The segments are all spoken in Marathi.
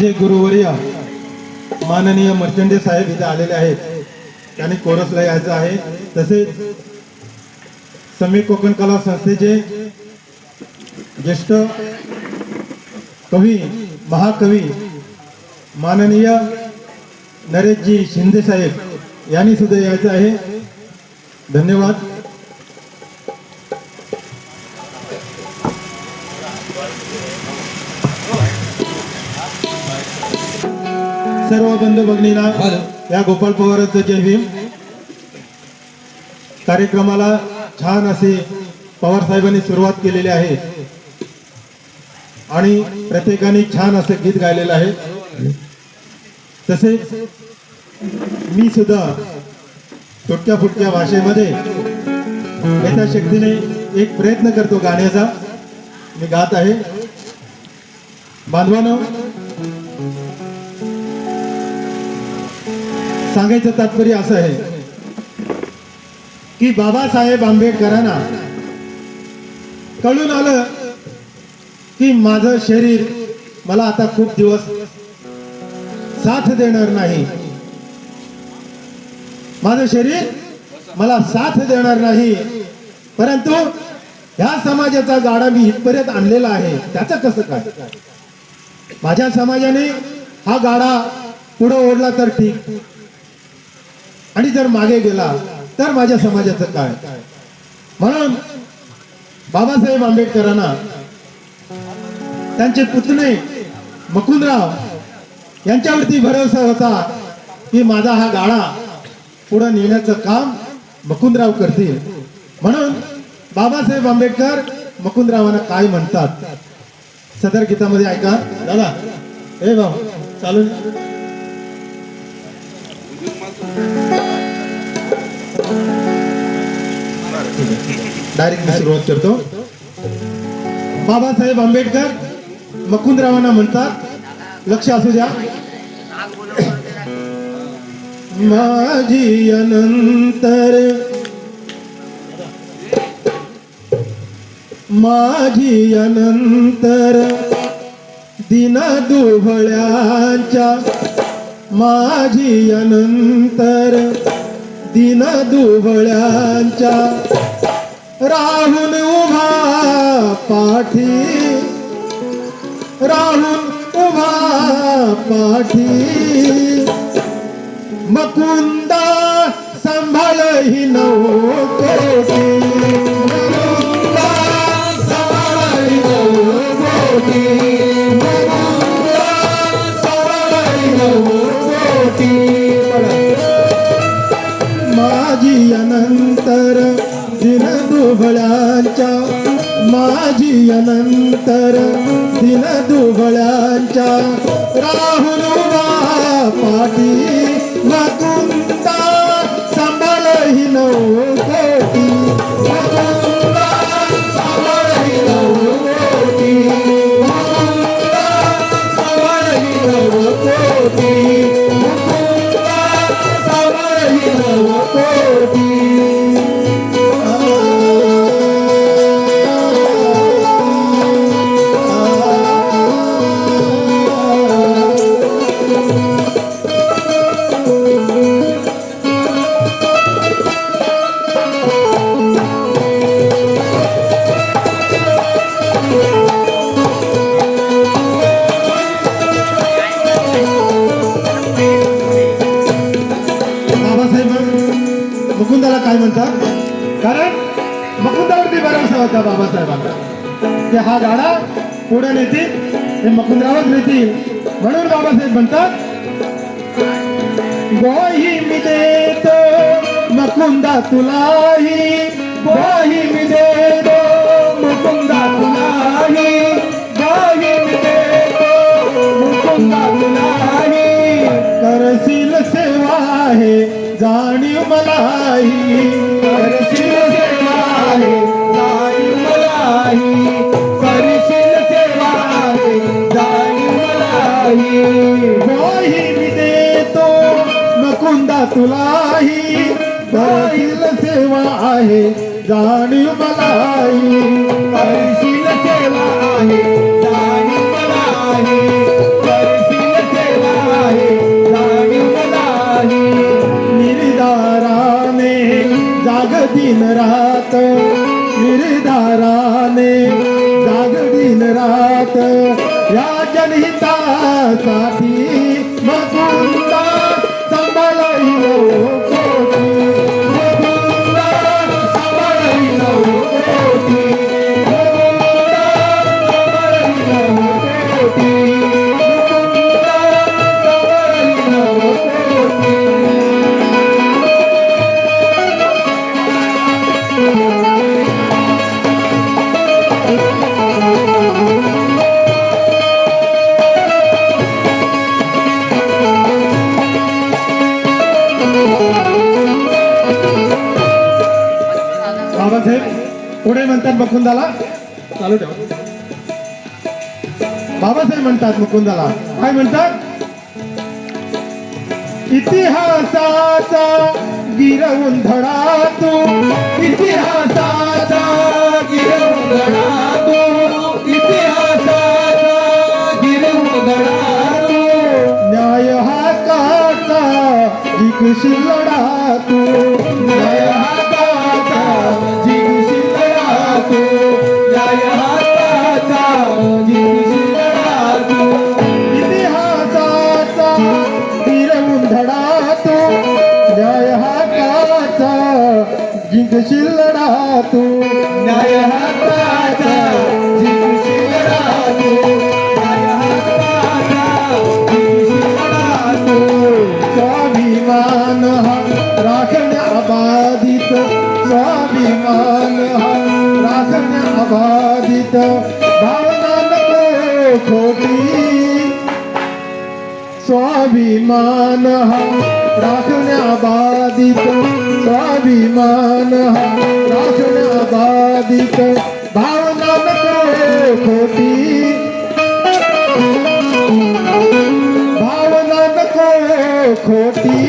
माझे गुरुवर्य माननीय मर्चंडे साहेब इथे आलेले आहेत. त्यांनी कोरसला यायचं आहे. तसेच समीर कोकण कला संस्थेचे ज्येष्ठ कवी महाकवी माननीय नरेशजी शिंदे साहेब यांनी सुद्धा यायचं आहे. धन्यवाद. सर्व बंधू भगिनींना या गोपाळ पवारांचं जय भीम. कार्यक्रमाला छान असे पवार साहेबांनी सुरुवात केलेली आहे. आणि प्रत्येकाने छान असं गीत गायलेलं आहे. तसेच मी सुद्धा तुटक्या फुटक्या भाषेमध्ये यथाशक्तीने एक प्रयत्न करतो गाण्याचा. मी गात आहे. बांधवानो सांगायचं तात्पर्य असं आहे की बाबासाहेब आंबेडकरांना कळून आलं की माझं शरीर मला आता खूप दिवस साथ देणार नाही. माझं शरीर मला साथ देणार नाही. परंतु ह्या समाजाचा गाडा मी इथपर्यंत आणलेला आहे. त्याचं कसं काय? माझ्या समाजाने हा गाडा पुढे ओढला तर ठीक. आणि जर मागे गेला तर माझ्या समाजाचं काय? म्हणून बाबासाहेब आंबेडकरांना त्यांचे पुतणे मकुंदराव यांच्यावरती भरोसा होता की माझा हा गाळा पुढे नेण्याचं काम मकुंदराव करतील. म्हणून बाबासाहेब आंबेडकर मकुंदरावांना काय म्हणतात? सदर गीतामध्ये ऐका. दादा ए भाऊ चालू. डायरेक्ट मी सुरुवात करतो. बाबासाहेब आंबेडकर मकुंदरावांना म्हणतात लक्ष असू द्या. माझी अनंतर माझी अनंतर दिना दुबळ्यांच्या माझी अनंतर दिन दुबळ्यांच्या. राहून उभा पाठी. राहून उभा पाठी. मकुंदा सांभाळही नव्हतो. दिन दुबळ्यांच्या माझी अनंतर दिन दुबळ्यांच्या राहुल उभा पाठी मकुंदा सांभाळ ही नव्हती मकुंदा सांभाळ होता बाबासाहेबांना. ते हा गाडा पुढे नेतील हे मकुंदरावच नेतील. म्हणून बाबासाहेब म्हणतात गोही मी देतो मकुंदा तुलाही. गोही मी देतो मकुंदा तुलाही. गोही मी देतो मुकुंदा तुलाही. करशील सेवा आहे जाणीव मलाही. करशील सेवा आहे तुलाही. करशील सेवा आहे जाणीव मलाही surprise. मुकुंदाला चालू ठेवा. बाबासाहेब म्हणतात मुकुंदाला. काय म्हणतात? इतिहासाचा गिरवून धडा तू इतिहासाचा गिरवून धडा तू इतिहासाचा गिरवून धडा तू न्याय हाकाचा जिकशील लढा तू न्याय स्वाभिमान हा राखण्या बाधित स्वाभिमान हा राखण्या बाधित भावना नको खोटी भावना नको खोटी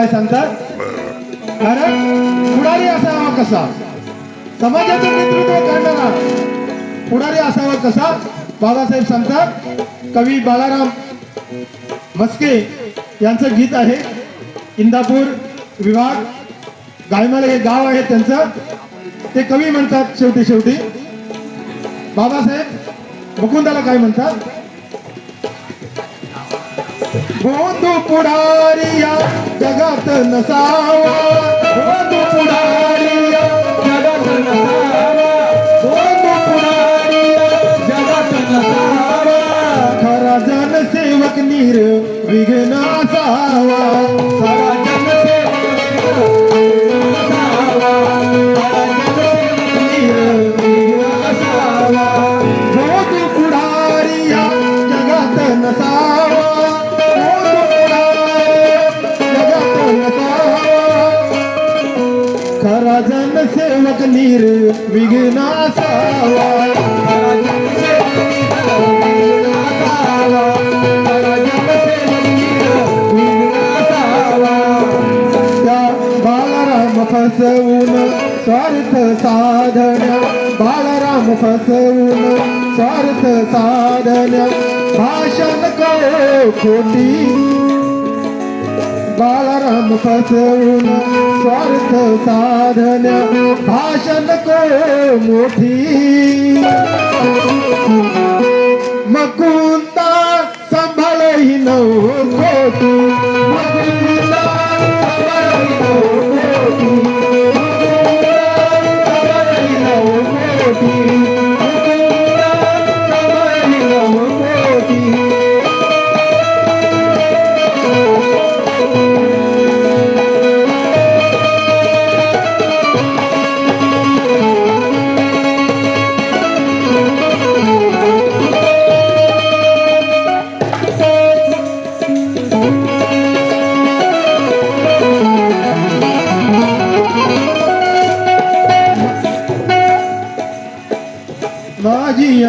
काय सांगतात? कारण पुढारी असावा कसा? समाजाचं नेतृत्व करणारा पुढारी असावा कसा? बाबासाहेब सांगतात कवी बालाराम मस्के यांचं गीत आहे इंदापूर विभाग गायमाळे हे गाव आहे त्यांचं. ते कवी म्हणतात शेवटी शेवटी बाबासाहेब मुकुंदाला काय म्हणतात? गोंधू पुढारिया जगात नसावा. फसवून स्वार्थ साधण्या बाळराम फसवून स्वार्थ साधण्या भाषण करो खोटी. बाळराम फसवून स्वार्थ साधन भाषण को मोठी। मकुंदा सांभाळही नव्हती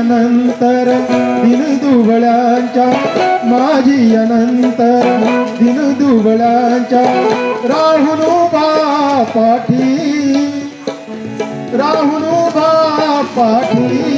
अनंतर दिनदुबळ्यांच्या माझी अनंतर दिनदुबळ्यांच्या राहुलोबा पाठी राहुलोबा पाठी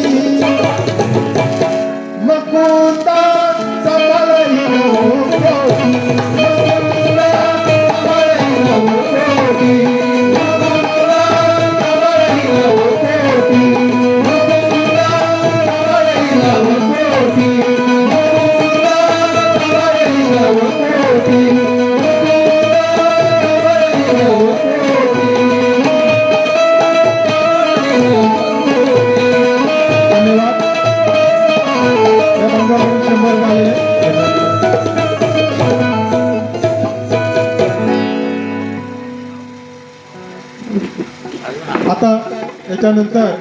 கொடுத்தார்